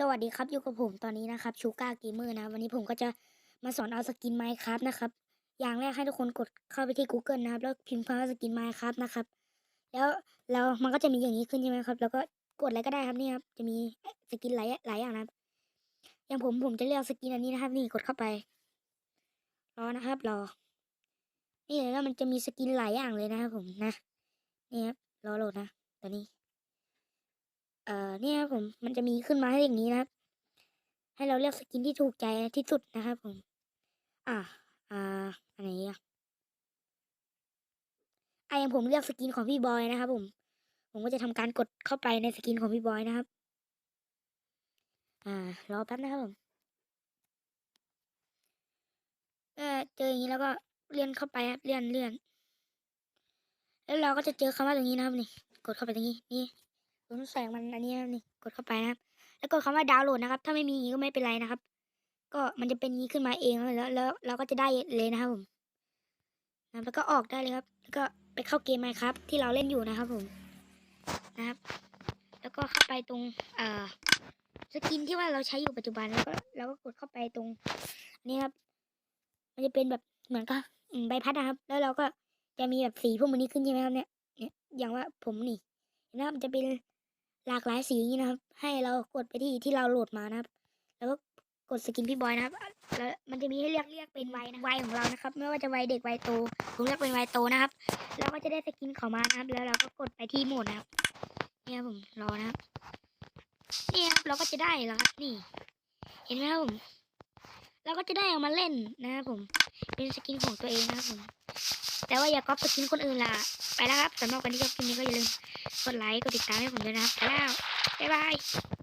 สวัสดีครับอยู่กับผมตอนนี้นะครับชูการ์เกมเมอร์นะ วันนี้ผมก็จะมาสอนเอาสกินไมค์ครับนะครับ อย่างแรกให้ทุกคนกดเข้าไปที่ Google นะครับ แล้วพิมพ์คำว่าสกินไมค์ครับนะครับ แล้วแล้วมันก็จะมีอย่างนี้ขึ้นใช่ไหมครับ แล้วก็กดอะไรก็ได้ครับนี่ครับจะมีสกินหลายหลายอย่างนะครับ อย่างผมผมจะเลือกสกินอันนี้นะครับ นี่กดเข้าไปรอนะครับรอ นี่แล้วมันจะมีสกินหลายอย่างเลยนะครับผมนะนี่ครับรอโหลดนะตอนนี้ เอ่อเนี่ยครับผมมันจะมีขึ้นมาให้อย่างนี้นะครับ ให้เราเลือกสกินที่ถูกใจที่สุดนะครับผม อ่าอ่าอันไหนอะไออย่างผมเลือกสกินของพี่บอยนะครับผม ผมก็จะทำการกดเข้าไปในสกินของพี่บอยนะครับ อ่ารอแป๊บนะครับผมเออเจออย่างนี้แล้วก็เลื่อนเข้าไปครับเลื่อนเลื่อนแล้วเราก็จะเจอคำว่าตรงนี้นะครับนี่ กดเข้าไปตรงนี้นี่ ผมแสงมันอันนี้นี่กดเข้าไปนะครับ แล้วกดคำว่าดาวน์โหลดนะครับ ถ้าไม่มีอย่างนี้ก็ไม่เป็นไรนะครับ ก็มันจะเป็นงนี้ขึ้นมาเองแล้วแล้วเราก็จะได้เลยนะครับผมนะแล้วก็ออกได้เลยครับ แล้วก็ไปเข้าเกมไหมครับ ที่เราเล่นอยู่นะครับผมนะครับ แล้วก็เข้าไปตรงเอ่อสกินที่ว่าเราใช้อยู่ปัจจุบันแล้วก็เราก็กดเข้าไปตรงนี้ครับ มันจะเป็นแบบเหมือนกับใบพัดนะครับ แล้วเราก็จะมีแบบสีพวกมันนี้ขึ้นใช่ไหมครับเนี่ยเนี่ยอย่างว่าผมนี่นะครับจะเป็น หลากหลายสีนี้นะครับ ให้เรากดไปที่ที่เราโหลดมานะครับ แล้วก็กดสกินพี่บอยนะครับ แล้วมันจะมีให้เลือกเลือกเป็นวัยนะวัยของเรานะครับ ไม่ว่าจะวัยเด็กวัยโต ผมเลือกเป็นวัยโตนะครับแล้วก็จะได้สกินเขามานะครับ แล้วเราก็กดไปที่โหมดนะครับ เนี่ยครับผมรอนะครับ นี่ครับเราก็จะได้แล้วครับ นี่ เห็นไหมครับผม เราก็จะได้เอามาเล่นนะครับผม เป็นสกินของตัวเองนะครับผม แต่ว่าอย่าก๊อปสกินคนอื่นล่ะ ไปแล้วครับสำหรับวันนี้ก็คลิปนี้ก็อย่าลืม กดไลค์ กดติดตามให้ผมด้วยนะครับแล้ว บ๊ายบาย